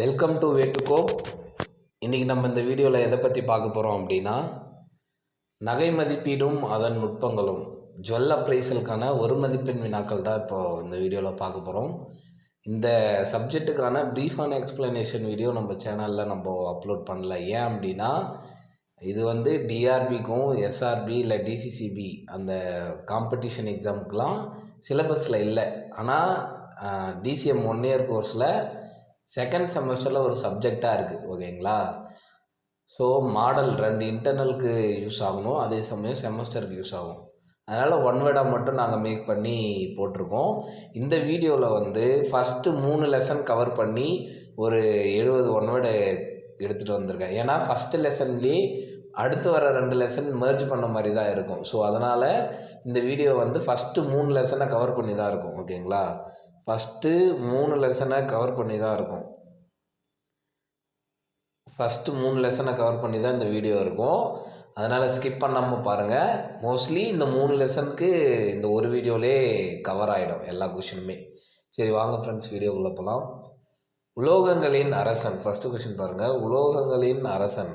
Welcome to வேட்டுக்கோ கோ இன்றைக்கி நம்ம இந்த வீடியோவில் எதை பற்றி பார்க்க போகிறோம் அப்படின்னா நகை மதிப்பீடும் அதன் நுட்பங்களும். ஜுவல் அப்ரைசலுக்கான ஒரு மதிப்பெண் வினாக்கள் தான் இப்போ இந்த வீடியோவில் பார்க்க போகிறோம் இந்த சப்ஜெக்ட்டுக்கான ப்ரீஃபான எக்ஸ்ப்ளனேஷன் வீடியோ நம்ம சேனலில் நம்ம அப்லோட் பண்ணல. ஏன் அப்படின்னா இது வந்து டிஆர்பிக்கும் எஸ்ஆர்பி இல்லை டிசிசிபி அந்த காம்படிஷன் எக்ஸாமுக்கெலாம் சிலபஸில் இல்லை. ஆனால் டிசிஎம் ஒன் இயர் கோர்ஸில் செகண்ட் செமஸ்டரில் ஒரு சப்ஜெக்டாக இருக்குது ஓகேங்களா ஸோ மாடல் ரெண்டு இன்டர்னலுக்கு யூஸ் ஆகணும் அதே சமயம் செமஸ்டருக்கு யூஸ் ஆகும். அதனால் ஒன் வேர்டாக மட்டும் நாங்கள் மேக் பண்ணி போட்டிருக்கோம். இந்த வீடியோவில் வந்து ஃபஸ்ட்டு மூணு லெசன் கவர் பண்ணி ஒரு எழுபது ஒன் வேர்டு எடுத்துகிட்டு வந்திருக்கேன். ஏன்னா ஃபஸ்ட்டு லெசன்லேயே அடுத்து வர ரெண்டு லெசன் மெர்ஜ் பண்ண மாதிரி தான் இருக்கும். ஸோ அதனால் இந்த வீடியோ வந்து ஃபஸ்ட்டு மூணு லெசனை கவர் பண்ணி தான் இருக்கும் ஓகேங்களா ஃபஸ்ட்டு மூணு லெசனை கவர் பண்ணி தான் இருக்கும். ஃபஸ்ட்டு மூணு லெசனை கவர் பண்ணி தான் இந்த வீடியோ இருக்கும். அதனால் ஸ்கிப் பண்ணாமல் பாருங்கள் மோஸ்ட்லி இந்த மூணு லெசனுக்கு இந்த ஒரு வீடியோலே கவர் ஆகிடும் எல்லா கொஷினுமே சரி வாங்க ஃப்ரெண்ட்ஸ் வீடியோக்குள்ளே போகலாம் உலோகங்களின் அரசன் ஃபஸ்ட்டு கொஷின் பாருங்கள் உலோகங்களின் அரசன்.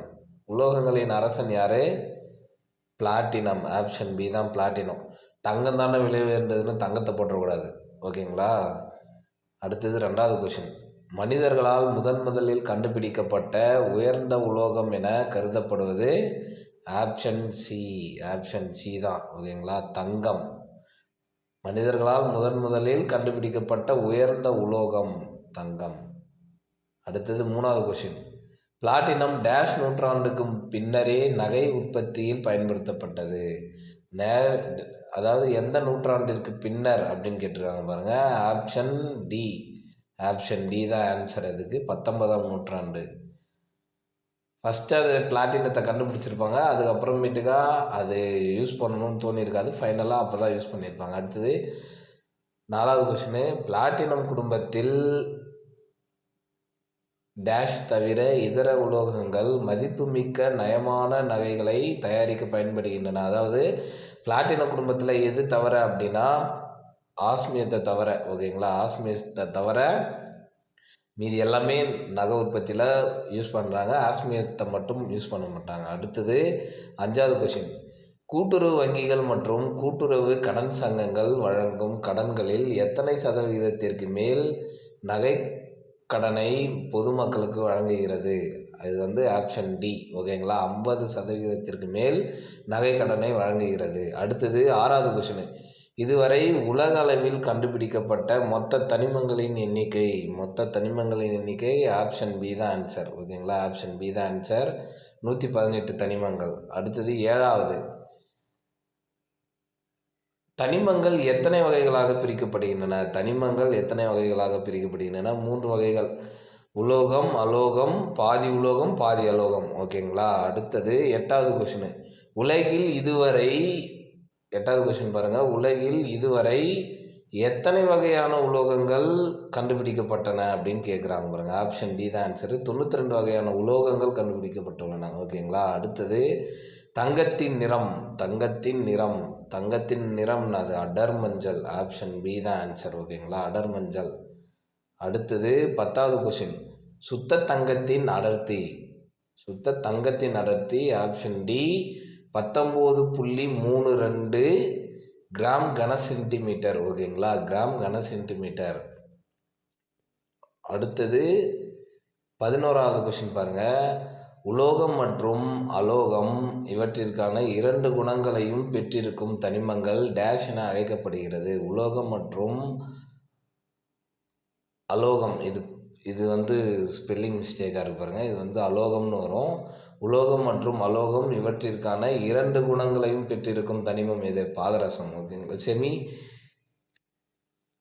உலோகங்களின் அரசன் யார்? பிளாட்டினம் ஆப்ஷன் பி தான் பிளாட்டினம் தங்கம் தானே விலை உயர்ந்ததுன்னு தங்கத்தை போட்டுறக்கூடாது. ஓகேங்களா? அடுத்தது ரெண்டாவது கொஷின் மனிதர்களால் முதன் முதலில் கண்டுபிடிக்கப்பட்ட உயர்ந்த உலோகம் என கருதப்படுவது ஆப்ஷன் சி ஆப்ஷன் சி தான். ஓகேங்களா? தங்கம். மனிதர்களால் முதன் முதலில் கண்டுபிடிக்கப்பட்ட உயர்ந்த உலோகம் தங்கம். அடுத்தது மூணாவது கொஷின் பிளாட்டினம் டேஷ் நூற்றாண்டுக்கு பின்னரே நகை உற்பத்தியில் பயன்படுத்தப்பட்டது. நே அதாவது எந்த நூற்றாண்டிற்கு பின்னர் அப்படின்னு கேட்டிருக்காங்க பாருங்கள் ஆப்ஷன் டி ஆப்ஷன் டி தான் ஆன்சர் அதுக்கு பத்தொன்பதாம் நூற்றாண்டு. ஃபஸ்ட்டு அது பிளாட்டினத்தை கண்டுபிடிச்சிருப்பாங்க. அதுக்கப்புறமேட்டுக்கா அது யூஸ் பண்ணணும்னு தோணியிருக்காது. ஃபைனலாக அப்போ தான் யூஸ் பண்ணியிருப்பாங்க. அடுத்தது நாலாவது கொஷினு பிளாட்டினம் குடும்பத்தில் டேஷ் தவிர இதர உலோகங்கள் மதிப்புமிக்க நயமான நகைகளை தயாரிக்க பயன்படுகின்றன. அதாவது பிளாட்டின குடும்பத்தில் எது தவிர அப்படின்னா ஆஸ்மியத்தை தவிர ஓகேங்களா? ஆஸ்மியத்தை தவிர மீதி எல்லாமே நகை உற்பத்தியில் யூஸ் பண்ணுறாங்க ஆஸ்மியத்தை மட்டும் யூஸ் பண்ண மாட்டாங்க. அடுத்தது அஞ்சாவது கொஷின் கூட்டுறவு வங்கிகள் மற்றும் கூட்டுறவு கடன் சங்கங்கள் வழங்கும் கடன்களில் எத்தனை சதவிகிதத்திற்கு மேல் நகை கடனை பொதுமக்களுக்கு வழங்குகிறது. அது வந்து ஆப்ஷன் டி ஓகேங்களா? ஐம்பது சதவிகிதத்திற்கு மேல் நகை கடனை வழங்குகிறது. அடுத்தது ஆறாவது கொஷினு இதுவரை உலக அளவில் கண்டுபிடிக்கப்பட்ட மொத்த தனிமங்களின் எண்ணிக்கை மொத்த தனிமங்களின் எண்ணிக்கை ஆப்ஷன் பி தான் ஆன்சர் ஓகேங்களா? ஆப்ஷன் பி தான் ஆன்சர் நூற்றி பதினெட்டு தனிமங்கள். அடுத்தது ஏழாவது. தனிமங்கள் எத்தனை வகைகளாக பிரிக்கப்படுகின்றன? தனிமங்கள் எத்தனை வகைகளாக பிரிக்கப்படுகின்றன? மூன்று வகைகள். உலோகம் அலோகம் பாதி உலோகம் பாதி அலோகம். ஓகேங்களா அடுத்தது எட்டாவது கொஷினு உலகில் இதுவரை எட்டாவது கொஷின் பாருங்கள் உலகில் இதுவரை எத்தனை வகையான உலோகங்கள் கண்டுபிடிக்கப்பட்டன அப்படின்னு கேட்குறாங்க பாருங்கள் ஆப்ஷன் டி தான் ஆன்சரு தொண்ணூற்றி ரெண்டு வகையான உலோகங்கள் கண்டுபிடிக்கப்பட்டுள்ளன. ஓகேங்களா அடுத்தது தங்கத்தின் நிறம் தங்கத்தின் நிறம் தங்கத்தின் நிறம் அது அடர் மஞ்சள் ஆப்ஷன் பி தான் ஆன்சர் ஓகேங்களா? அடர் மஞ்சள். அடுத்தது பத்தாவது கொஷின் சுத்த தங்கத்தின் அடர்த்தி. சுத்த தங்கத்தின் அடர்த்தி ஆப்ஷன் டி பத்தொம்போது புள்ளி மூணு ரெண்டு கிராம் கன சென்டிமீட்டர் ஓகேங்களா? கிராம் கன சென்டிமீட்டர் அடுத்தது பதினோராவது கொஷின் பாருங்கள் உலோகம் மற்றும் அலோகம் இவற்றிற்கான இரண்டு குணங்களையும் பெற்றிருக்கும் தனிமங்கள் டேஷ் என அழைக்கப்படுகிறது. உலோகம் மற்றும் அலோகம். இது இது வந்து ஸ்பெல்லிங் மிஸ்டேக்காக இருக்கு பாருங்கள் இது வந்து அலோகம்னு வரும். உலோகம் மற்றும் அலோகம் இவற்றிற்கான இரண்டு குணங்களையும் பெற்றிருக்கும் தனிமம் எது? பாதரசம். ஓகேங்களா? செமி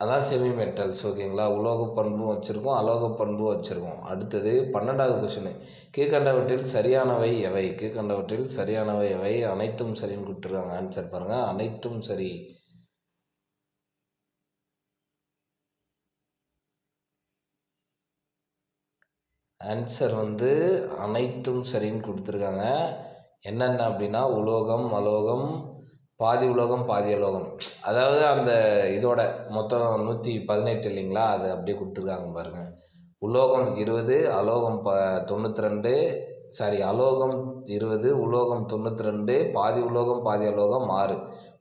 அதான் செமி மெட்டல்ஸ் ஓகேங்களா? உலோக பண்பும் வச்சுருக்கோம் அலோக பண்பும் வச்சுருக்கோம். அடுத்தது பன்னெண்டாவது கொஷினு கீழ்கண்டவற்றில் சரியானவை எவை? கீழ்கண்டவற்றில் சரியானவை எவை? அனைத்தும் சரின்னு கொடுத்துருக்காங்க. ஆன்சர் பாருங்கள் அனைத்தும் சரி. ஆன்சர் வந்து அனைத்தும் சரின்னு கொடுத்துருக்காங்க. என்னென்ன அப்படின்னா உலோகம் அலோகம் பாதி உலோகம் பாதி அலோகம். அதாவது அந்த இதோட மொத்தம் நூற்றி பதினெட்டு இல்லைங்களா? அது அப்படியே கொடுத்துருக்காங்க பாருங்கள் உலோகம் இருபது அலோகம் ப தொண்ணூற்றி ரெண்டு சாரி அலோகம் இருபது உலோகம் தொண்ணூற்றி ரெண்டு பாதி உலோகம் பாதி அலோகம் ஆறு.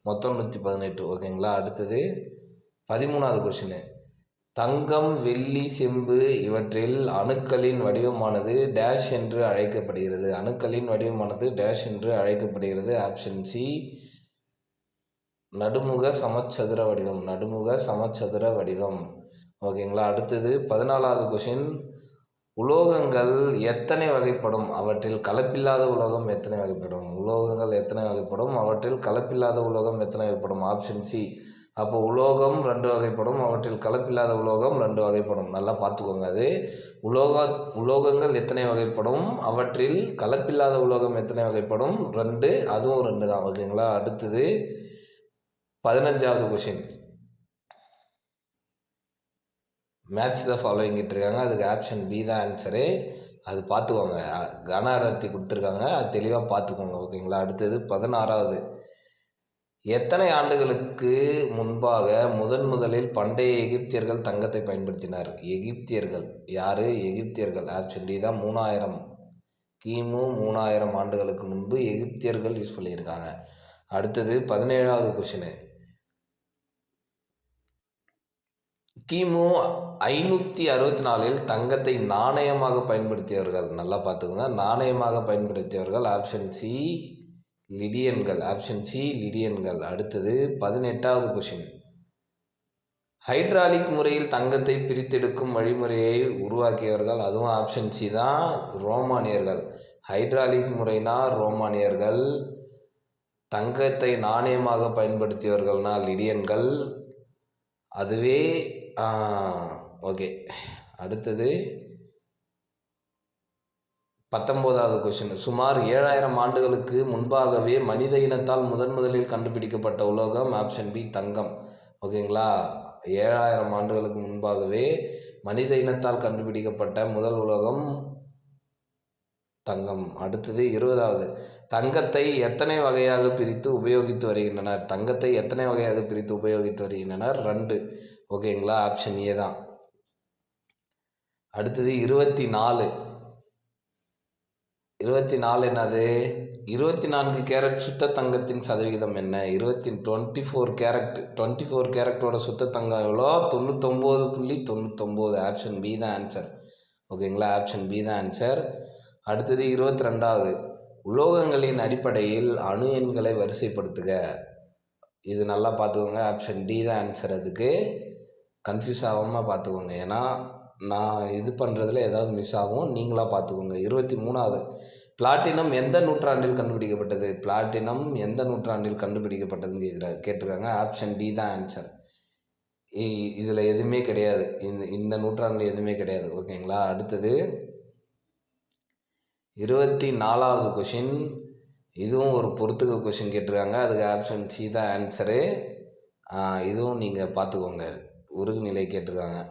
மொத்தம் நூற்றி பதினெட்டு. ஓகேங்களா? அடுத்தது பதிமூணாவது கொஷினு தங்கம் வெள்ளி செம்பு இவற்றில் அணுக்களின் வடிவமானது டேஷ் என்று அழைக்கப்படுகிறது. அணுக்களின் வடிவமானது டேஷ் என்று அழைக்கப்படுகிறது. ஆப்ஷன் சி நடுமுக சமச்சதுர வடிவம் நடுமுக சமச்சதுர வடிவம். ஓகேங்களா? அடுத்தது பதினாலாவது கொஷின் உலோகங்கள் எத்தனை வகைப்படும்? அவற்றில் கலப்பில்லாத உலோகம் எத்தனை வகைப்படும்? உலோகங்கள் எத்தனை வகைப்படும்? அவற்றில் கலப்பில்லாத உலோகம் எத்தனை வகைப்படும்? ஆப்ஷன் சி அப்போ உலோகம் ரெண்டு வகைப்படும் அவற்றில் கலப்பில்லாத உலோகம் ரெண்டு வகைப்படும். நல்லா பார்த்துக்கோங்க அது. உலோக உலோகங்கள் எத்தனை வகைப்படும்? அவற்றில் கலப்பில்லாத உலோகம் எத்தனை வகைப்படும்? ரெண்டு அதுவும் ரெண்டு தான். ஓகேங்களா? அடுத்தது பதினஞ்சாவது கொஷின் மேட்ச் தான் ஃபாலோயிங் இருக்காங்க அதுக்கு ஆப்ஷன் பி தான் ஆன்சரு அது பார்த்துக்கோங்க. கன அடர்த்தி கொடுத்துருக்காங்க. அது தெளிவாக பார்த்துக்கோங்க ஓகேங்களா அடுத்தது பதினாறாவது. எத்தனை ஆண்டுகளுக்கு முன்பாக முதன் முதலில் பண்டைய எகிப்தியர்கள் தங்கத்தை பயன்படுத்தினார்? எகிப்தியர்கள். யார்? எகிப்தியர்கள். ஆப்ஷன் டி தான் மூணாயிரம். கிமு மூணாயிரம் ஆண்டுகளுக்கு முன்பு எகிப்தியர்கள் யூஸ் பண்ணியிருக்காங்க. அடுத்தது பதினேழாவது கொஷினு கிமு ஐநூற்றி அறுபத்தி நாலில் தங்கத்தை நாணயமாக பயன்படுத்தியவர்கள். நல்லா பார்த்துக்கோங்க. நாணயமாக பயன்படுத்தியவர்கள் ஆப்ஷன் சி லிடியன்கள் ஆப்ஷன் சி லிடியன்கள் அடுத்தது பதினெட்டாவது கொஷின் ஹைட்ராலிக் முறையில் தங்கத்தை பிரித்தெடுக்கும் வழிமுறையை உருவாக்கியவர்கள் அதுவும் ஆப்ஷன் சி தான். ரோமானியர்கள். ஹைட்ராலிக் முறைனா ரோமானியர்கள். தங்கத்தை நாணயமாக பயன்படுத்தியவர்கள்னா லிடியன்கள் அதுவே ஓகே அடுத்தது பத்தொம்போதாவது கொஷின் சுமார் ஏழாயிரம் ஆண்டுகளுக்கு முன்பாகவே மனித இனத்தால் முதன் முதலில் கண்டுபிடிக்கப்பட்ட உலோகம் ஆப்ஷன் பி தங்கம். ஓகேங்களா ஏழாயிரம் ஆண்டுகளுக்கு முன்பாகவே மனித இனத்தால் கண்டுபிடிக்கப்பட்ட முதல் உலோகம் தங்கம். அடுத்தது இருபதாவது. தங்கத்தை எத்தனை வகையாக பிரித்து உபயோகித்து வருகின்றனர்? தங்கத்தை எத்தனை வகையாக பிரித்து உபயோகித்து வருகின்றனர்? ரெண்டு. ஓகேங்களா ஆப்ஷன் ஏ தான். அடுத்தது இருபத்தி நாலு இருபத்தி நாலு என்னது? இருபத்தி நான்கு கேரட் சுத்த தங்கத்தின் சதவிகிதம் என்ன? இருபத்தி twenty four carat. Twenty four கேரட்டோட சுத்த தங்கம் எவ்வளோ? தொண்ணூத்தொம்பது புள்ளி தொண்ணூத்தொம்பது. ஆப்ஷன் பி தான் ஆன்சர் ஓகேங்களா ஆப்ஷன் பி தான் ஆன்சர் அடுத்தது இருபத்தி ரெண்டாவது உலோகங்களின் அடிப்படையில் அணு எண்களை வரிசைப்படுத்துக. இது நல்லா பார்த்துக்கோங்க. ஆப்ஷன் டி தான் ஆன்சர் அதுக்கு. கன்ஃபியூஸ் ஆகாமல் பார்த்துக்கோங்க. ஏன்னா நான் இது பண்ணுறதுல ஏதாவது மிஸ் ஆகும். நீங்களாக பார்த்துக்கோங்க. இருபத்தி மூணாவது பிளாட்டினம் எந்த நூற்றாண்டில் கண்டுபிடிக்கப்பட்டது? பிளாட்டினம் எந்த நூற்றாண்டில் கண்டுபிடிக்கப்பட்டதுன்னு கேட்குற கேட்டிருக்காங்க. ஆப்ஷன் டி தான் ஆன்சர் இதில் எதுவுமே கிடையாது. இந்த இந்த நூற்றாண்டில் எதுவுமே கிடையாது. ஓகேங்களா அடுத்தது இருபத்தி நாலாவது கொஷின் இதுவும் ஒரு பொறுத்துக்க கொஷின் கேட்டிருக்காங்க. அதுக்கு ஆப்ஷன் சி தான் ஆன்சரு இதுவும் நீங்கள் பார்த்துக்கோங்க. உருகுநிலை கேட்டிருக்காங்க.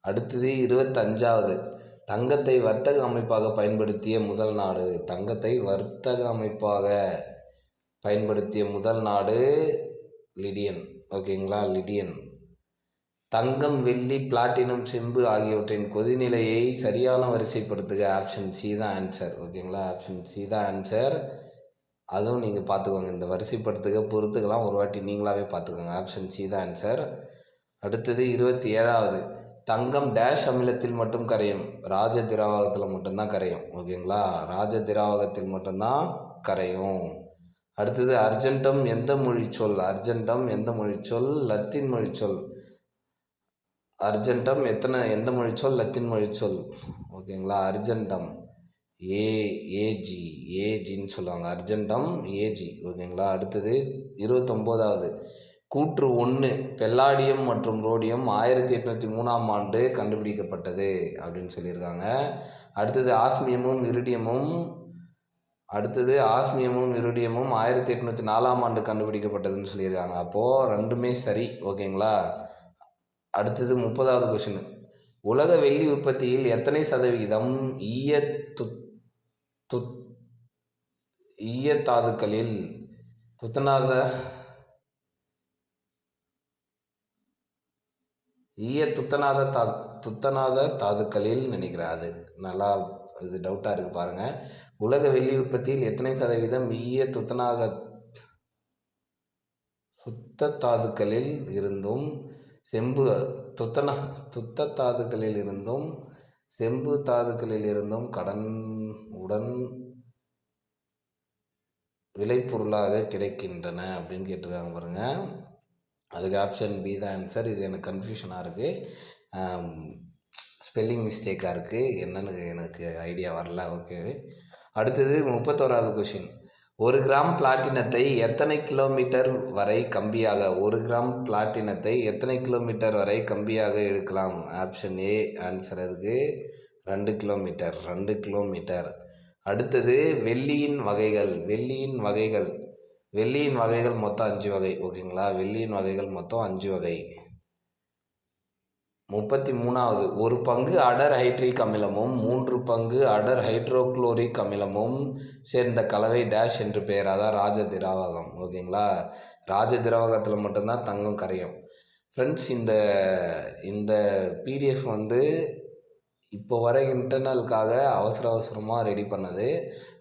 அடுத்தது இருபத்தஞ்சாவது. தங்கத்தை வர்த்தக அமைப்பாக பயன்படுத்திய முதல் நாடு. தங்கத்தை வர்த்தக அமைப்பாக பயன்படுத்திய முதல் நாடு லிடியன். ஓகேங்களா? லிடியன். தங்கம் வெள்ளி பிளாட்டினம் செம்பு ஆகியவற்றின் கொதிநிலையை சரியான வரிசைப்படுத்துக. ஆப்ஷன் சி தான் ஆன்சர் ஓகேங்களா ஆப்ஷன் சி தான் ஆன்சர் அதுவும் நீங்கள் பார்த்துக்கோங்க. இந்த வரிசைப்படுத்துக பொறுத்துக்கெல்லாம் ஒரு வாட்டி நீங்களாகவே பார்த்துக்கோங்க. ஆப்ஷன் சி தான் ஆன்சர் அடுத்தது இருபத்தி ஏழாவது. தங்கம் டேஷ் அமிலத்தில் மட்டும் கரையும். ராஜ திராவகத்தில் மட்டும்தான் கரையும். ஓகேங்களா ராஜ திராவகத்தில் மட்டும்தான் கரையும். அடுத்தது அர்ஜென்டம் எந்த மொழி சொல் அர்ஜென்டம் எந்த மொழி சொல் லத்தீன் மொழி சொல் அர்ஜென்டம் எத்தனை எந்த மொழி சொல்? லத்தீன் மொழி சொல். ஓகேங்களா? அர்ஜென்டம் ஏ ஏஜி ஏஜின்னு சொல்லுவாங்க. அர்ஜென்டம் ஏஜி ஓகேங்களா? அடுத்தது இருபத்தொம்போதாவது. கூற்று ஒன்று பெல்லாடியம் மற்றும் ரோடியம் ஆயிரத்தி எட்நூற்றி மூணாம் ஆண்டு கண்டுபிடிக்கப்பட்டது அப்படின்னு சொல்லியிருக்காங்க. அடுத்தது ஆஸ்மியமும் இரிடியமும் அடுத்தது ஆஸ்மியமும் இருடியமும் ஆயிரத்தி எட்நூற்றி நாலாம் ஆண்டு கண்டுபிடிக்கப்பட்டதுன்னு சொல்லியிருக்காங்க. அப்போது ரெண்டுமே சரி. ஓகேங்களா? அடுத்தது முப்பதாவது கொஷின் உலக வெள்ளி உற்பத்தியில் எத்தனை சதவிகிதம் ஈய து துத் ஈய தாதுக்களில் துத்தநாத ஈய துத்தநாத தா துத்தநாத தாதுக்களில் நினைக்கிறேன் அது நல்லா இது டவுட்டாக இருக்குது பாருங்கள் உலக வெள்ளி உற்பத்தியில் எத்தனை சதவீதம் ஈய துத்தநாக சுத்த தாதுக்களில் இருந்தும் செம்பு துத்தனா துத்த தாதுக்களில் இருந்தும் செம்பு தாதுக்களில் இருந்தும் கடன் உடன் விளைபொருளாக கிடைக்கின்றன அப்படின்னு கேட்டிருக்காங்க பாருங்க. அதுக்கு ஆப்ஷன் பி தான் ஆன்சர் இது எனக்கு கன்ஃபியூஷனாக இருக்குது ஸ்பெல்லிங் மிஸ்டேக்காக இருக்குது என்னென்னு எனக்கு ஐடியா வரல. ஓகே அடுத்தது முப்பத்தோராவது கொஷின் ஒரு கிராம் பிளாட்டினத்தை எத்தனை கிலோமீட்டர் வரை கம்பியாக ஒரு கிராம் பிளாட்டினத்தை எத்தனை கிலோமீட்டர் வரை கம்பியாக எடுக்கலாம்? ஆப்ஷன் ஏ ஆன்சர் அதுக்கு ரெண்டு கிலோமீட்டர் ரெண்டு கிலோமீட்டர் அடுத்தது வெள்ளியின் வகைகள் வெள்ளியின் வகைகள். வெள்ளியின் வகைகள் மொத்தம் அஞ்சு வகை ஓகேங்களா வெள்ளியின் வகைகள் மொத்தம் அஞ்சு வகை. முப்பத்தி மூணாவது. ஒரு பங்கு அடர் ஹைட்ரிக் அமிலமும் மூன்று பங்கு அடர் ஹைட்ரோக்ளோரிக் அமிலமும் சேர்ந்த கலவை டேஷ் என்று பெயர். அதான் ராஜ திராவகம். ஓகேங்களா? ராஜ திராவகத்தில் மட்டும்தான் தங்கம் கரையும். ஃப்ரெண்ட்ஸ் இந்த இந்த பிடிஎஃப் வந்து இப்போ வர இன்டர்னலுக்காக அவசர அவசரமாக ரெடி பண்ணது.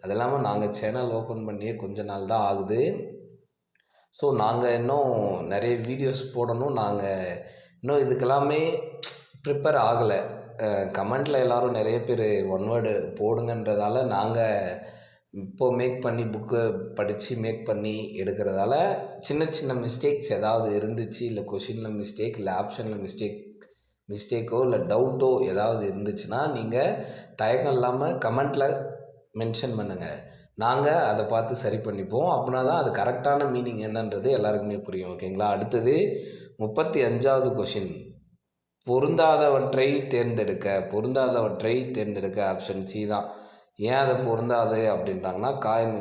அது இல்லாமல் நாங்கள் சேனல் ஓப்பன் பண்ணியே கொஞ்ச நாள் தான் ஆகுது. ஸோ நாங்கள் இன்னும் நிறைய வீடியோஸ் போடணும். நாங்கள் இன்னும் இதுக்கெல்லாமே ப்ரிப்பேர் ஆகலை. கமெண்டில் எல்லோரும் நிறைய பேர் ஒன் வேர்டு போடுங்கன்றதால நாங்கள் இப்போது மேக் பண்ணி புக்கு படித்து மேக் பண்ணி எடுக்கிறதால சின்ன சின்ன மிஸ்டேக்ஸ் ஏதாவது இருந்துச்சு இல்லை கொஷினில் மிஸ்டேக் இல்லை ஆப்ஷனில் மிஸ்டேக் மிஸ்டேக்கோ இல்லை டவுட்டோ ஏதாவது இருந்துச்சுன்னா நீங்கள் தயக்கம் இல்லாமல் கமெண்ட்டில் மென்ஷன் பண்ணுங்கள் நாங்கள் அதை பார்த்து சரி பண்ணிப்போம். அப்படின்னா தான் அது கரெக்டான மீனிங் என்னன்றது எல்லாருக்குமே புரியும். ஓகேங்களா அடுத்தது முப்பத்தி அஞ்சாவது கொஷின் பொருந்தாதவற்றை தேர்ந்தெடுக்க பொருந்தாதவற்றை தேர்ந்தெடுக்க ஆப்ஷன் சி தான். ஏன் அது பொருந்தாது அப்படின்றாங்கன்னா காயின்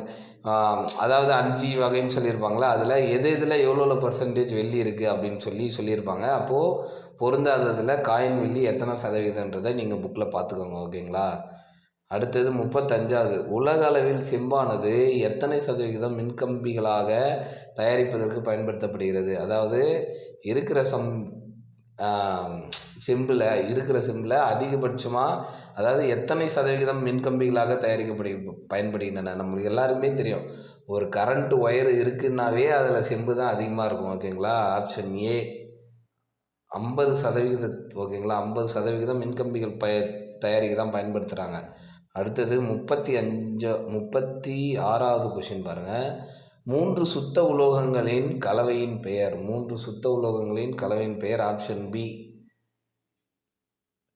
அதாவது அஞ்சு வகைன்னு சொல்லியிருப்பாங்களே அதில் எது இதில் எவ்வளோ எவ்வளோ பர்சன்டேஜ் வெள்ளி இருக்குது அப்படின்னு சொல்லி சொல்லியிருப்பாங்க. அப்போது பொருந்தாததில் காயின் வெள்ளி எத்தனை சதவீதன்றதை நீங்கள் புக்கில் பார்த்துக்கோங்க ஓகேங்களா அடுத்தது முப்பத்தஞ்சாவது. உலக அளவில் செம்பானது எத்தனை சதவிகிதம் மின்கம்பிகளாக தயாரிப்பதற்கு பயன்படுத்தப்படுகிறது? அதாவது இருக்கிற சம் செம்பில் இருக்கிற செம்பில் அதிகபட்சமாக அதாவது எத்தனை சதவிகிதம் மின்கம்பிகளாக தயாரிக்கப்படு பயன்படுகின்றன? நம்மளுக்கு எல்லாருமே தெரியும். ஒரு கரண்ட் ஒயர் இருக்குன்னாவே அதில் செம்பு தான் அதிகமாக இருக்கும் ஓகேங்களா? Option A. ஐம்பது சதவிகித ஓகேங்களா? ஐம்பது சதவிகிதம் மின்கம்பிகள் பய தயாரிக்க தான் பயன்படுத்துகிறாங்க அடுத்தது முப்பத்தி அஞ்சு முப்பத்தி ஆறாவது கொஷின் பாருங்கள் மூன்று சுத்த உலோகங்களின் கலவையின் பெயர். மூன்று சுத்த உலோகங்களின் கலவையின் பெயர் option B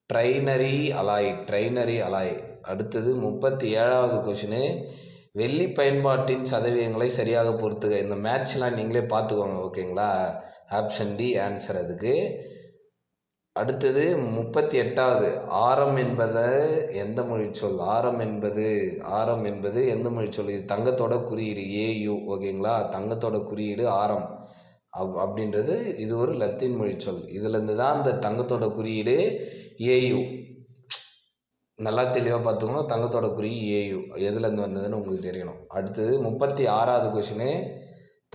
ternary alloy ternary alloy அடுத்தது முப்பத்தி ஏழாவது கொஷினு வெள்ளி பயன்பாட்டின் சதவீதங்களை சரியாக பொறுத்துக. இந்த மேட்ச்லாம் நீங்களே பார்த்துக்கோங்க ஓகேங்களா ஆப்ஷன் டி ஆன்சர் அதுக்கு. அடுத்தது முப்பத்தி எட்டாவது. ஆரம் என்பது எந்த மொழி சொல்? ஆரம் என்பது ஆரம் என்பது எந்த மொழி சொல்? இது தங்கத்தோட குறியீடு ஏயு ஓகேங்களா? தங்கத்தோட குறியீடு ஆரம். அப் அப்படின்றது இது ஒரு லத்தீன் மொழி சொல். இதுலேருந்து தான் அந்த தங்கத்தோட குறியீடு ஏயு நல்லா தெளிவாக பார்த்துக்கணும். தங்கத்தோட குறியீடு ஏயு எதுலேருந்து வந்ததுன்னு உங்களுக்கு தெரியணும். அடுத்தது முப்பத்தி ஆறாவது கொஷினு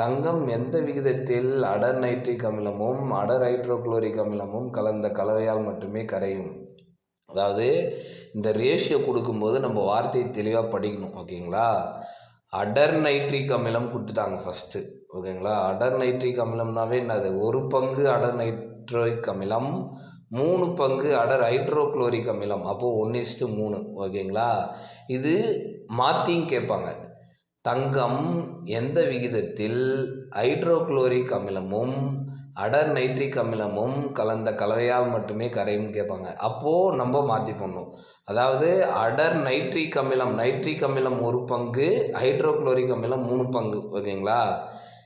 தங்கம் எந்த விகிதத்தில் அடர் நைட்ரிக் அமிலமும் அடர் ஹைட்ரோக்ளோரிக் அமிலமும் கலந்த கலவையால் மட்டுமே கரையும்? அதாவது இந்த ரேஷியோ கொடுக்கும்போது நம்ம வார்த்தையை தெளிவாக படிக்கணும் ஓகேங்களா? அடர் நைட்ரிக் அமிலம் கொடுத்துட்டாங்க ஃபஸ்ட்டு ஓகேங்களா? அடர் நைட்ரிக் அமிலம்னாவே என்னது? ஒரு பங்கு அடர் நைட்ரோயிக் அமிலம் மூணு பங்கு அடர் ஹைட்ரோக்ளோரிக் அமிலம் அப்போது ஒன்று இஸ்ட்டு மூணு ஓகேங்களா? இது மாற்றியும் கேட்பாங்க. தங்கம் எந்த விகிதத்தில் ஹைட்ரோக்ளோரிக் அமிலமும் அடர் நைட்ரிக் அமிலமும் கலந்த கலவையால் மட்டுமே கரையும் கேட்பாங்க. அப்போது நம்ம மாற்றி போடணும் அதாவது அடர் நைட்ரிக் அமிலம் நைட்ரிக் அமிலம் ஒரு பங்கு ஹைட்ரோக்ளோரிக் அமிலம் மூணு பங்கு ஓகேங்களா?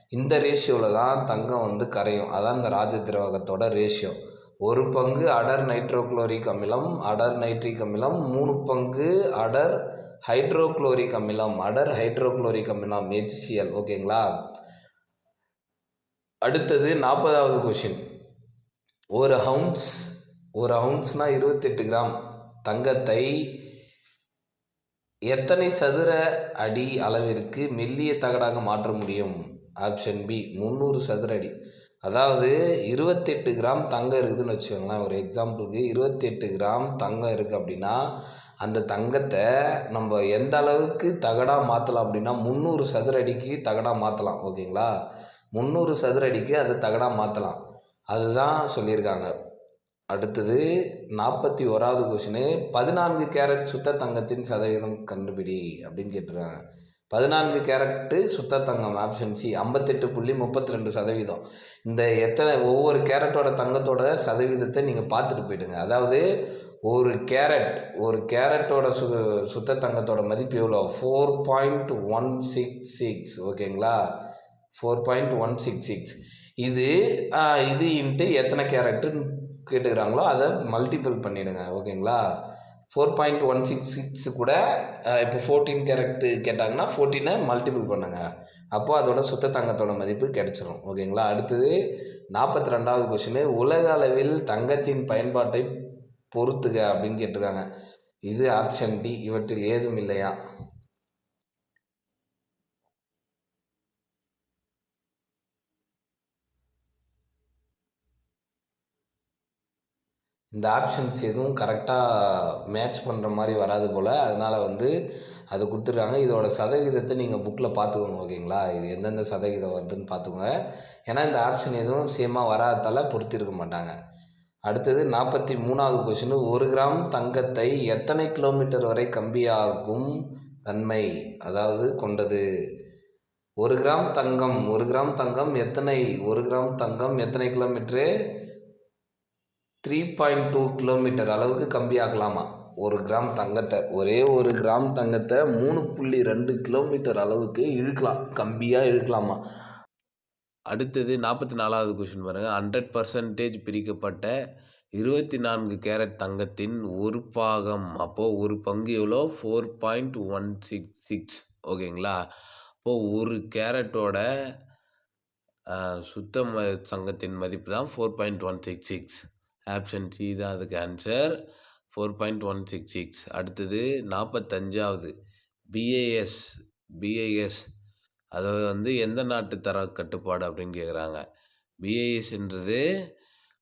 இந்த ரேஷியோவில் தான் தங்கம் வந்து கரையும். அதான் இந்த ராஜ திரவகத்தோட ரேஷியோ ஒரு பங்கு அடர் நைட்ரோக்ளோரிக் அமிலம் அடர் நைட்ரிக் அமிலம் மூணு பங்கு அடர் ஹைட்ரோக்ளோரிக் அமிலம் அடர் ஹைட்ரோக்ளோரிக் அமிலம் ஹெச்சிஎல் ஓகேங்களா அடுத்தது நாற்பதாவது கொஷின் ஒரு ஹவுன்ஸ் ஒரு ஹவுன்ஸ்னால் இருபத்தெட்டு கிராம் தங்கத்தை எத்தனை சதுர அடி அளவிற்கு மெல்லிய தகடாக மாற்ற முடியும்? ஆப்ஷன் பி முந்நூறு சதுர அடி. அதாவது இருபத்தெட்டு கிராம் தங்கம் இருக்குதுன்னு வச்சுக்கோங்களேன் ஒரு எக்ஸாம்பிளுக்கு இருபத்தெட்டு கிராம் தங்கம் இருக்குது அப்படின்னா அந்த தங்கத்தை நம்ம எந்த அளவுக்கு தகடாக மாற்றலாம் அப்படின்னா முந்நூறு சதுர அடிக்கு தகடாக மாற்றலாம் ஓகேங்களா? முந்நூறு சதுர அடிக்கு அதை தகடாக மாற்றலாம் அதுதான் சொல்லியிருக்காங்க. அடுத்தது நாற்பத்தி ஓராவது கொஷினு பதினான்கு கேரட் சுத்த தங்கத்தின் சதவீதம் கண்டுபிடி அப்படின்னு கேட்டிருக்காங்க. பதினான்கு கேரட்டு சுத்த தங்கம் ஆப்ஷன் சி ஐம்பத்தெட்டு புள்ளி முப்பத்தி ரெண்டு சதவீதம். இந்த எத்தனை ஒவ்வொரு கேரட்டோட தங்கத்தோட சதவீதத்தை நீங்கள் பார்த்துட்டு போயிடுங்க. அதாவது ஒரு கேரட் ஒரு கேரட்டோட சு சுத்த தங்கத்தோட மதிப்பு எவ்வளோ? Four point one six six ஓகேங்களா? Four point one six six இது இது இன்ட்டு எத்தனை கேரட்டுன்னு கேட்டுக்கிறாங்களோ அதை மல்டிபிள் பண்ணிவிடுங்க ஓகேங்களா? Four point one six six கூட இப்போ ஃபோர்டீன் கேரக்ட் கேட்டாங்கன்னா ஃபோர்டீனை மல்டிபிள் பண்ணுங்கள் அப்போது அதோட சுத்த தங்கத்தோட மதிப்பு கிடச்சிரும். ஓகேங்களா? அடுத்தது நாற்பத்தி ரெண்டாவது கொஷின் உலக அளவில் தங்கத்தின் பயன்பாட்டை பொறுத்துக அப்படின்னு கேட்டிருக்காங்க. இது ஆப்ஷன் டி இவற்றில் ஏதும் இல்லையா? இந்த ஆப்ஷன்ஸ் எதுவும் கரெக்டாக மேட்ச் பண்ணுற மாதிரி வராது போல். அதனால் வந்து அது கொடுத்துருக்காங்க. இதோட சதவீதத்தை நீங்கள் புக்கில் பார்த்துக்கோங்க ஓகேங்களா இது எந்தெந்த சதவீதம் வருதுன்னு பார்த்துக்கோங்க. ஏன்னா இந்த ஆப்ஷன் எதுவும் சேமாக வராததால் பொருத்திருக்க மாட்டாங்க. அடுத்தது நாற்பத்தி மூணாவது கொஷின் ஒரு கிராம் தங்கத்தை எத்தனை கிலோமீட்டர் வரை கம்பியாகும் தன்மை அதாவது கொண்டது? ஒரு கிராம் தங்கம் ஒரு கிராம் தங்கம் எத்தனை ஒரு கிராம் தங்கம் எத்தனை kilometre three point two kilometre அளவுக்கு கம்பியாக்கலாமா ஒரு கிராம் தங்கத்தை. ஒரே ஒரு கிராம் தங்கத்தை மூணு புள்ளி ரெண்டு கிலோமீட்டர் அளவுக்கு இழுக்கலாம். கம்பியாக இழுக்கலாமா? அடுத்தது நாற்பத்தி நாலாவது கொஷின் பாருங்கள் ஹண்ட்ரட் பர்சன்டேஜ் பிரிக்கப்பட்ட இருபத்தி நான்கு கேரட் தங்கத்தின் ஒரு பாகம். அப்போது ஒரு பங்கு எவ்வளோ? Four point one six six ஓகேங்களா? அப்போது ஒரு கேரட்டோட சுத்த சங்கத்தின் மதிப்பு தான் four point one six six option C தான் அதுக்கு answer four point one six six அடுத்தது நாற்பத்தஞ்சாவது பிஏஎஸ் பிஏஎஸ் அதாவது வந்து எந்த நாட்டு தர கட்டுப்பாடு அப்படின்னு கேட்குறாங்க பிஏஎஸ்ன்றது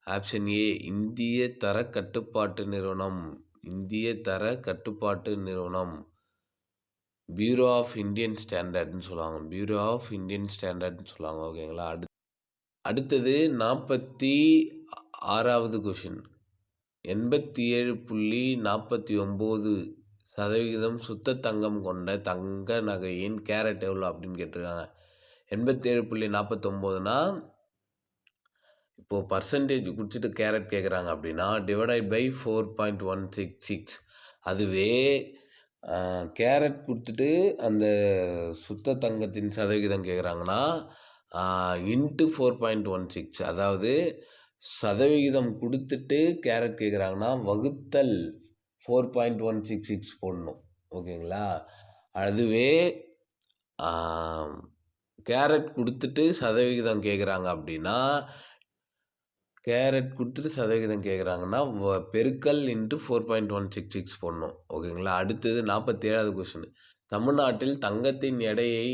ஆப்ஷன் ஏ இந்திய தர கட்டுப்பாட்டு நிறுவனம். இந்திய தர கட்டுப்பாட்டு நிறுவனம். பியூரோ ஆஃப் இந்தியன் ஸ்டாண்டர்ட்னு சொல்லுவாங்க. பியூரோ ஆஃப் இந்தியன் ஸ்டாண்டர்ட்னு சொல்லுவாங்க. ஓகேங்களா அடு அடுத்தது நாற்பத்தி ஆறாவது கொஷின் எண்பத்தி ஏழு புள்ளி நாற்பத்தி ஒம்பது சதவிகிதம் சுத்த தங்கம் கொண்ட தங்க நகையின் கேரட் எவ்வளோ அப்படின்னு கேட்டிருக்காங்க. எண்பத்தேழு புள்ளி நாற்பத்தொம்போதுனா இப்போது பர்சன்டேஜ் குடிச்சிட்டு கேரட் கேட்குறாங்க அப்படின்னா divided by four point one six six அதுவே கேரட் கொடுத்துட்டு அந்த சுத்த தங்கத்தின் சதவிகிதம் கேட்குறாங்கன்னா into four point one six அதாவது சதவிகிதம் கொடுத்துட்டு கேரட் கேட்குறாங்கன்னா வகுத்தல் four point one six six போடணும். ஓகேங்களா? அதுவே கேரட் கொடுத்துட்டு சதவிகிதம் கேட்குறாங்க அப்படின்னா கேரட் கொடுத்துட்டு சதவிகிதம் கேட்குறாங்கன்னா பெருக்கல் into four point one six six போடணும். ஓகேங்களா? அடுத்தது நாற்பத்தி ஏழாவது கொஷின் தமிழ்நாட்டில் தங்கத்தின் எடையை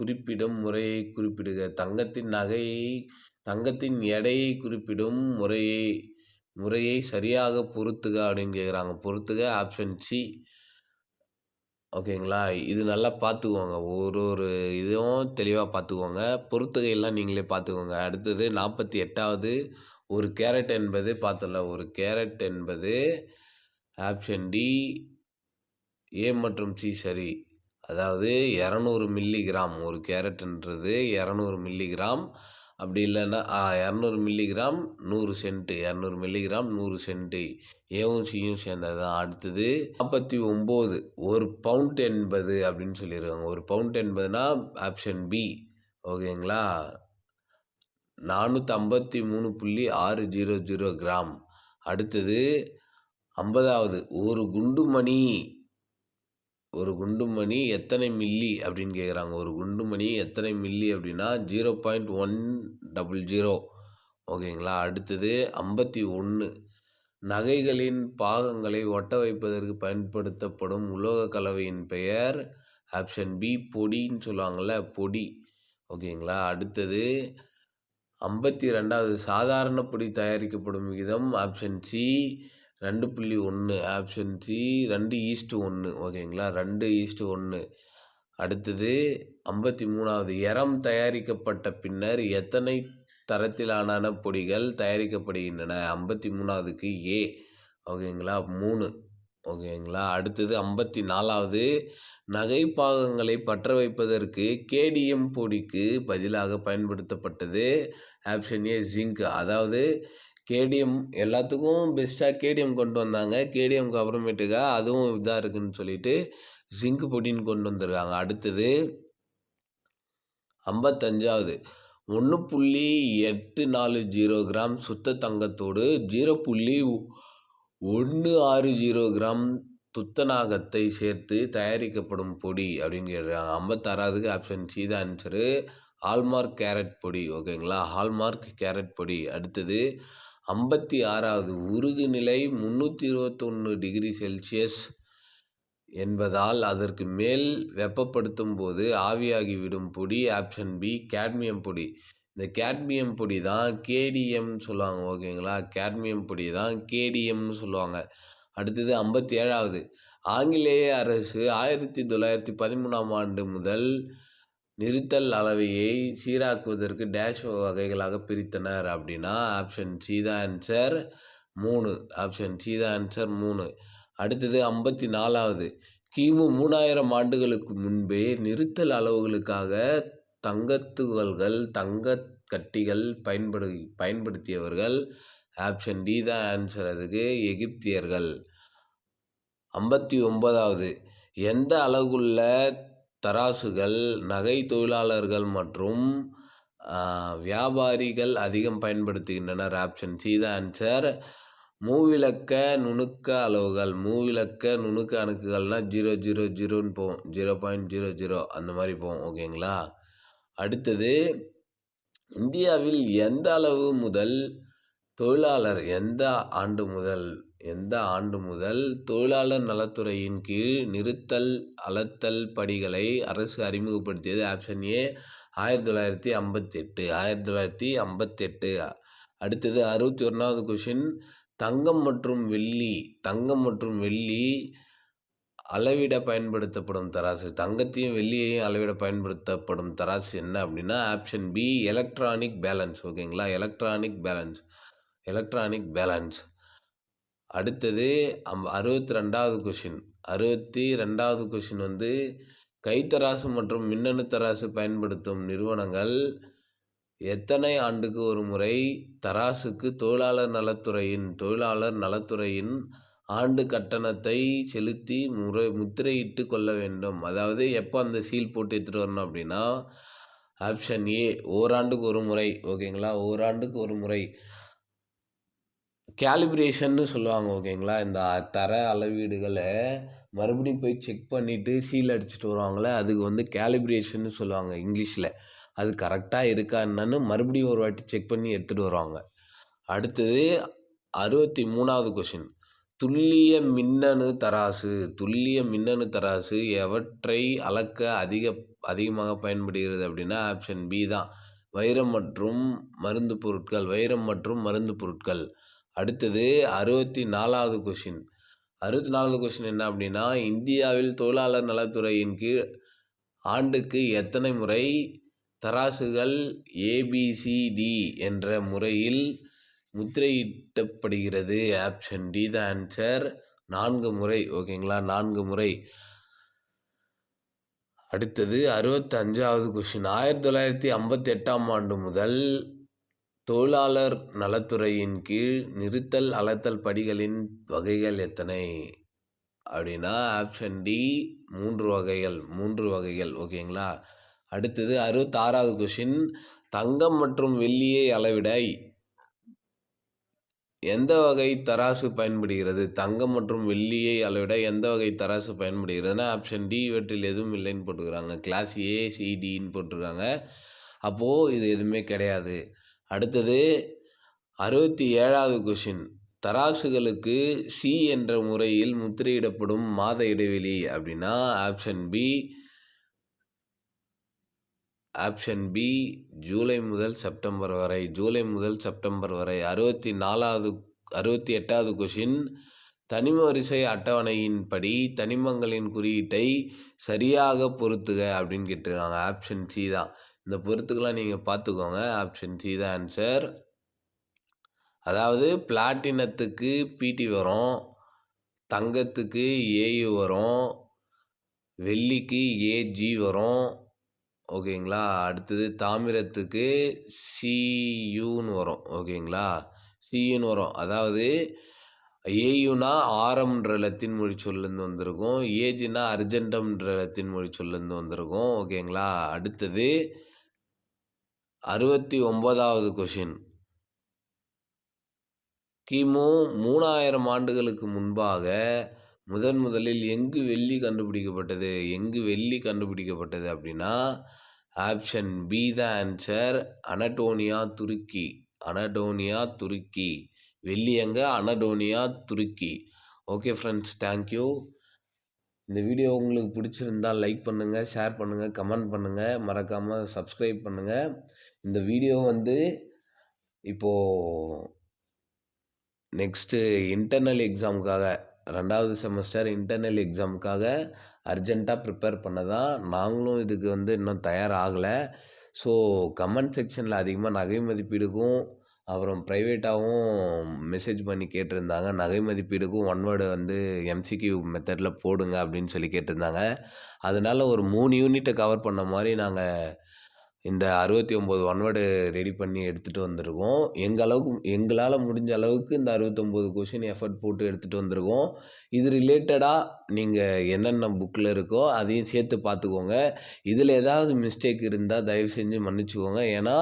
குறிப்பிடும் முறையை குறிப்பிடுக. தங்கத்தின் நகையை தங்கத்தின் எடையை குறிப்பிடும் முறையை முறையை சரியாக பொறுத்துக அப்படின்னு கேட்குறாங்க பொறுத்துக ஆப்ஷன் சி ஓகேங்களா? இது நல்லா பார்த்துக்கோங்க ஒரு ஒரு இதுவும் தெளிவாக பார்த்துக்கோங்க பொறுத்துகையெல்லாம் நீங்களே பார்த்துக்கோங்க அடுத்தது நாற்பத்தி எட்டாவது ஒரு கேரட் என்பது பார்த்தல ஒரு கேரட் என்பது ஆப்ஷன் டி ஏ மற்றும் சி சரி. அதாவது இரநூறு மில்லிகிராம் ஒரு கேரட்ன்றது இரநூறு மில்லிகிராம் அப்படி இல்லைன்னா இரநூறு மில்லிகிராம் நூறு சென்ட்டு இரநூறு மில்லிகிராம் நூறு சென்ட்டு ஏவும் சியும் சேர்ந்தது தான். அடுத்தது நாற்பத்தி ஒம்பது ஒரு பவுண்ட் என்பது அப்படின்னு சொல்லியிருக்காங்க ஒரு பவுண்ட் என்பதுனா ஆப்ஷன் பி ஓகேங்களா நானூற்றி ஐம்பத்தி மூணு புள்ளி ஆறு ஜீரோ ஜீரோ கிராம். அடுத்தது ஐம்பதாவது ஒரு குண்டுமணி ஒரு குண்டுமணி எத்தனை மில்லி அப்படின்னு கேட்குறாங்க ஒரு குண்டுமணி எத்தனை மில்லி அப்படின்னா zero point one double zero ஓகேங்களா? அடுத்தது ஐம்பத்தி ஒன்று நகைகளின் பாகங்களை ஒட்ட வைப்பதற்கு பயன்படுத்தப்படும் உலோக கலவையின் பெயர் ஆப்ஷன் பி பொடின்னு சொல்லுவாங்கள்ல பொடி. ஓகேங்களா? அடுத்தது ஐம்பத்தி ரெண்டாவது சாதாரண பொடி தயாரிக்கப்படும் விகிதம் ஆப்ஷன் சி ரெண்டு புள்ளி ஒன்று ஆப்ஷன் சி ரெண்டு ஈஸ்ட்டு ஒன்று ஓகேங்களா ரெண்டு ஈஸ்ட்டு ஒன்று அடுத்தது ஐம்பத்தி மூணாவது எரம் தயாரிக்கப்பட்ட பின்னர் எத்தனை தரத்திலான பொடிகள் தயாரிக்கப்படுகின்றன? ஐம்பத்தி மூணாவதுக்கு ஏ ஓகேங்களா மூணு ஓகேங்களா அடுத்தது ஐம்பத்தி நாலாவது நகை பாகங்களை பற்ற வைப்பதற்கு கேடிஎம் பொடிக்கு பதிலாக பயன்படுத்தப்பட்டது ஆப்ஷன் ஏ ஜிங்க் அதாவது கேடிஎம் எல்லாத்துக்கும் பெஸ்ட்டாக கேடிஎம் கொண்டு வந்தாங்க. கேடிஎம்க்கு அப்புறமேட்டுக்கா அதுவும் இதாக இருக்குதுன்னு சொல்லிட்டு ஜிங்க் பொடின்னு கொண்டு வந்திருக்காங்க. அடுத்தது ஐம்பத்தஞ்சாவது. ஒன்று புள்ளி எட்டு நாலு ஜீரோ கிராம் சுத்த தங்கத்தோடு ஜீரோ புள்ளி ஒன்று ஆறு ஜீரோ கிராம் துத்தநாகத்தை சேர்த்து தயாரிக்கப்படும் பொடி அப்படின்னு கேட்குறாங்க ஐம்பத்தாறாவதுக்கு ஆப்ஷன் சி தான் ஆன்சரு ஹால்மார்க் கேரட் பொடி ஓகேங்களா ஹால்மார்க் கேரட் பொடி. அடுத்தது ஐம்பத்தி ஆறாவது உருகு நிலை முந்நூற்றி இருபத்தொன்று டிகிரி செல்சியஸ் என்பதால் அதற்கு மேல் வெப்பப்படுத்தும் போது ஆவியாகிவிடும் பொடி ஆப்ஷன் பி கேட்மியம் பொடி. இந்த கேட்மியம் பொடி தான் கேடிஎம்னு சொல்லுவாங்க ஓகேங்களா? கேட்மியம் பொடி தான் கேடிஎம்னு சொல்லுவாங்க. அடுத்தது ஐம்பத்தி ஏழாவது. ஆங்கிலேய அரசு ஆயிரத்தி தொள்ளாயிரத்தி பதிமூணாம் ஆண்டு முதல் நிறுத்தல் அளவையை சீராக்குவதற்கு டேஷ் வகைகளாக பிரித்தனர். அப்படின்னா ஆப்ஷன் சி தான் ஆன்சர் மூணு. ஆப்ஷன் சி தான் ஆன்சர் மூணு. அடுத்தது ஐம்பத்தி நாலாவது. கிமு மூணாயிரம் ஆண்டுகளுக்கு முன்பே நிறுத்தல் அளவுகளுக்காக தங்கத்துகள்கள் தங்க கட்டிகள் பயன்படு பயன்படுத்தியவர்கள். ஆப்ஷன் டி தான் ஆன்சர் அதுக்கு எகிப்தியர்கள். ஐம்பத்தி ஒன்பதாவது. எந்த அளவுக்குள்ள தராசுகள் நகை தொழிலாளர்கள் மற்றும் வியாபாரிகள் அதிகம் பயன்படுத்துகின்றனர் ஆப்ஷன் சி த ஆன்சர் மூவிலக்க நுணுக்க அளவுகள் மூவிலக்க நுணுக்க அணுக்குகள்னால் ஜீரோ ஜீரோ ஜீரோன்னு போகும். ஜீரோ பாயிண்ட் ஜீரோ ஜீரோ அந்த மாதிரி போகும். ஓகேங்களா அடுத்தது இந்தியாவில் எந்த அளவு முதல் தொழிலாளர் எந்த ஆண்டு முதல் எந்த ஆண்டு முதல் தொழிலாளர் நலத்துறையின் கீழ் நிறுத்தல் அளத்தல் படிகளை அரசு அறிமுகப்படுத்தியது? ஆப்ஷன் ஏ ஆயிரத்தி தொள்ளாயிரத்தி ஐம்பத்தெட்டு. ஆயிரத்தி தொள்ளாயிரத்தி ஐம்பத்தெட்டு. அடுத்தது அறுபத்தி ஒன்றாவது கொஷின் தங்கம் மற்றும் வெள்ளி தங்கம் மற்றும் வெள்ளி அளவிட பயன்படுத்தப்படும் தராசு. தங்கத்தையும் வெள்ளியையும் அளவிட பயன்படுத்தப்படும் தராசு என்ன அப்படின்னா ஆப்ஷன் பி எலக்ட்ரானிக் பேலன்ஸ் ஓகேங்களா எலக்ட்ரானிக் பேலன்ஸ் எலக்ட்ரானிக் பேலன்ஸ் அடுத்தது அம் அறுபத்தி ரெண்டாவது கொஷின் அறுபத்தி ரெண்டாவது கொஷின் வந்து கைத்தராசு மற்றும் மின்னணு தராசு பயன்படுத்தும் நிறுவனங்கள் எத்தனை ஆண்டுக்கு ஒரு முறை தராசுக்கு தொழிலாளர் நலத்துறையின் தொழிலாளர் நலத்துறையின் ஆண்டு கட்டணத்தை செலுத்தி முறை முத்திரையிட்டு கொள்ள வேண்டும். அதாவது எப்போ அந்த சீல் போட்டு எடுத்துகிட்டு வரணும் அப்படின்னா ஆப்ஷன் ஏ ஓராண்டுக்கு ஒரு முறை. ஓகேங்களா ஓராண்டுக்கு ஒரு முறை. கேலிப்ரேஷன்னு சொல்லுவாங்க ஓகேங்களா? இந்த தர அளவீடுகளை மறுபடியும் போய் செக் பண்ணிவிட்டு சீல் அடிச்சுட்டு வருவாங்களே அதுக்கு வந்து கேலிப்ரேஷன்னு சொல்லுவாங்க இங்கிலீஷில். அது கரெக்டாக இருக்கா என்னன்னு மறுபடியும் ஒரு வாட்டி செக் பண்ணி எடுத்துகிட்டு வருவாங்க. அடுத்தது அறுபத்தி மூணாவது கொஷின் துல்லிய மின்னணு தராசு துல்லிய மின்னணு தராசு எவற்றை அளக்க அதிக அதிகமாக பயன்படுகிறது அப்படின்னா ஆப்ஷன் பி தான். வைரம் மற்றும் மருந்து பொருட்கள் வைரம் மற்றும் மருந்து பொருட்கள். அடுத்தது அறுபத்தி நாலாவது கொஷின் அறுபத்தி நாலாவது கொஷின் என்ன அப்படின்னா இந்தியாவில் தொழிலாளர் நலத்துறையின் கீழ் ஆண்டுக்கு எத்தனை முறை தராசுகள் ஏபிசிடி என்ற முறையில் முத்திரையிட்டப்படுகிறது ஆப்ஷன் டி த ஆன்சர் நான்கு முறை ஓகேங்களா நான்கு முறை. அடுத்தது அறுபத்தஞ்சாவது கொஷின் ஆயிரத்தி தொள்ளாயிரத்தி ஐம்பத்தி எட்டாம் ஆண்டு முதல் தொழிலாளர் நலத்துறையின் கீழ் நிறுத்தல் அளத்தல் படிகளின் வகைகள் எத்தனை? அப்படின்னா ஆப்ஷன் டி மூன்று வகைகள் மூன்று வகைகள் ஓகேங்களா அடுத்தது அறுபத்தாறாவது கொஷின் தங்கம் மற்றும் வெள்ளியை அளவிட எந்த வகை தராசு பயன்படுகிறது? தங்கம் மற்றும் வெள்ளியை அளவிட எந்த வகை தராசு பயன்படுகிறதுனா ஆப்ஷன் டி இவற்றில் எதுவும் இல்லைன்னு போட்டுக்கிறாங்க கிளாஸ் ஏ சிடின்னு போட்டிருக்காங்க. அப்போது இது எதுவுமே கிடையாது. அடுத்தது அறுபத்தி ஏழாவது கொஷின் தராசுகளுக்கு சி என்ற முறையில் முத்திரையிடப்படும் மாத இடைவெளி அப்படின்னா option B option B July முதல் செப்டம்பர் வரை. ஜூலை முதல் செப்டம்பர் வரை. அறுபத்தி நாலாவது அறுபத்தி எட்டாவது கொஷின் தனிம வரிசை அட்டவணையின்படி தனிமங்களின் குறியீட்டை சரியாக பொருத்துக அப்படின்னு கேட்டிருக்காங்க. ஆப்ஷன் சி தான். இந்த பொருத்துக்கெல்லாம் நீங்கள் பார்த்துக்கோங்க ஆப்ஷன் சி தான் ஆன்சர் அதாவது பிளாட்டினத்துக்கு பிடி வரும். தங்கத்துக்கு ஏயு வரும். வெள்ளிக்கு ஏஜி வரும். ஓகேங்களா அடுத்தது தாமிரத்துக்கு சியூன்னு வரும். ஓகேங்களா சியூன்னு வரும். அதாவது ஏயுனா ஆரம்ன்ற லத்தின் மொழி சொல்லேருந்து வந்திருக்கும். ஏஜினா அர்ஜென்டம்ன்ற லத்தின் மொழி சொல்லேருந்து வந்திருக்கும். ஓகேங்களா அடுத்தது அறுபத்தி ஒன்பதாவது கொஷின் கிமு மூணாயிரம் ஆண்டுகளுக்கு முன்பாக முதன் முதலில் எங்கு வெள்ளி கண்டுபிடிக்கப்பட்டது? எங்கு வெள்ளி கண்டுபிடிக்கப்பட்டது அப்படின்னா option B the answer Anatolia Turkey. Anatolia துருக்கி. வெள்ளி எங்க? அனடோனியா துருக்கி. ஓகே ஃப்ரெண்ட்ஸ் தேங்க்யூ இந்த வீடியோ உங்களுக்கு பிடிச்சிருந்தா லைக் பண்ணுங்கள் ஷேர் பண்ணுங்கள் கமெண்ட் பண்ணுங்கள் மறக்காமல் சப்ஸ்கிரைப் பண்ணுங்கள் இந்த வீடியோ வந்து இப்போது நெக்ஸ்ட்டு இன்டர்னல் எக்ஸாமுக்காக ரெண்டாவது செமஸ்டர் இன்டர்னல் எக்ஸாமுக்காக அர்ஜெண்ட்டாக ப்ரிப்பேர் பண்ணதான் நாங்களும் இதுக்கு வந்து இன்னும் தயாராகலை. ஸோ கமெண்ட் செக்ஷனில் அதிகமாக நகை மதிப்பீடுக்கும் அப்புறம் ப்ரைவேட்டாகவும் மெசேஜ் பண்ணி கேட்டிருந்தாங்க. நகை மதிப்பீடுக்கும் ஒன் வேர்டு வந்து எம்சிக்யூ மெத்தடில் போடுங்க அப்படின்னு சொல்லி கேட்டிருந்தாங்க. அதனால் ஒரு மூணு யூனிட்டை கவர் பண்ண மாதிரி நாங்கள் இந்த அறுபத்தி ஒம்பது ஒன்வேர்டு ரெடி பண்ணி எடுத்துகிட்டு வந்திருக்கோம். எங்கள் அளவுக்கு எங்களால் முடிஞ்ச அளவுக்கு இந்த அறுபத்தொம்போது கொஷின் எஃபர்ட் போட்டு எடுத்துகிட்டு வந்திருக்கோம். இது ரிலேட்டடாக நீங்கள் என்னென்ன புக்கில் இருக்கோ அதையும் சேர்த்து பார்த்துக்கோங்க. இதில் ஏதாவது மிஸ்டேக் இருந்தால் தயவு செஞ்சு மன்னிச்சுக்கோங்க. ஏன்னா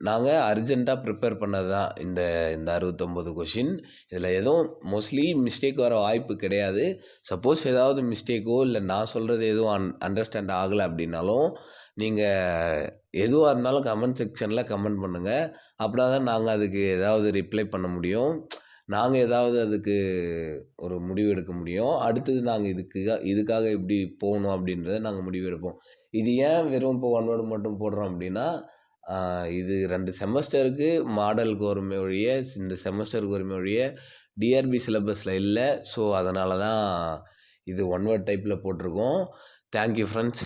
நாங்கள் அர்ஜெண்ட்டாக ப்ரிப்பேர் பண்ணது தான் இந்த இந்த அறுபத்தொம்போது கொஷின் இதில் எதுவும் மோஸ்ட்லி மிஸ்டேக் வர வாய்ப்பு கிடையாது. சப்போஸ் ஏதாவது மிஸ்டேக்கோ இல்லை நான் சொல்கிறது எதுவும் அன் அண்டர்ஸ்டாண்ட் ஆகலை அப்படின்னாலும் நீங்கள் எதுவாக இருந்தாலும் கமெண்ட் செக்ஷனில் கமெண்ட் பண்ணுங்கள் அப்படின்னா தான் நாங்கள் அதுக்கு ஏதாவது ரிப்ளை பண்ண முடியும். நாங்கள் ஏதாவது அதுக்கு ஒரு முடிவு எடுக்க முடியும். அடுத்தது நாங்கள் இதுக்கு இதுக்காக இப்படி போகணும் அப்படின்றத நாங்கள் முடிவு எடுப்போம். இது ஏன் வெறும் இப்போ ஒன் வேர்டு மட்டும் போடுறோம் அப்படின்னா இது ரெண்டு செமஸ்டருக்கு மாடலுக்கு வருமே ஒழிய இந்த செமஸ்டருக்கு வருமே ஒழிய டிஆர்பி சிலபஸில் இல்லை. ஸோ அதனால தான் இது ஒன் வேர்ட் டைப்பில் போட்டிருக்கோம். Thank you friends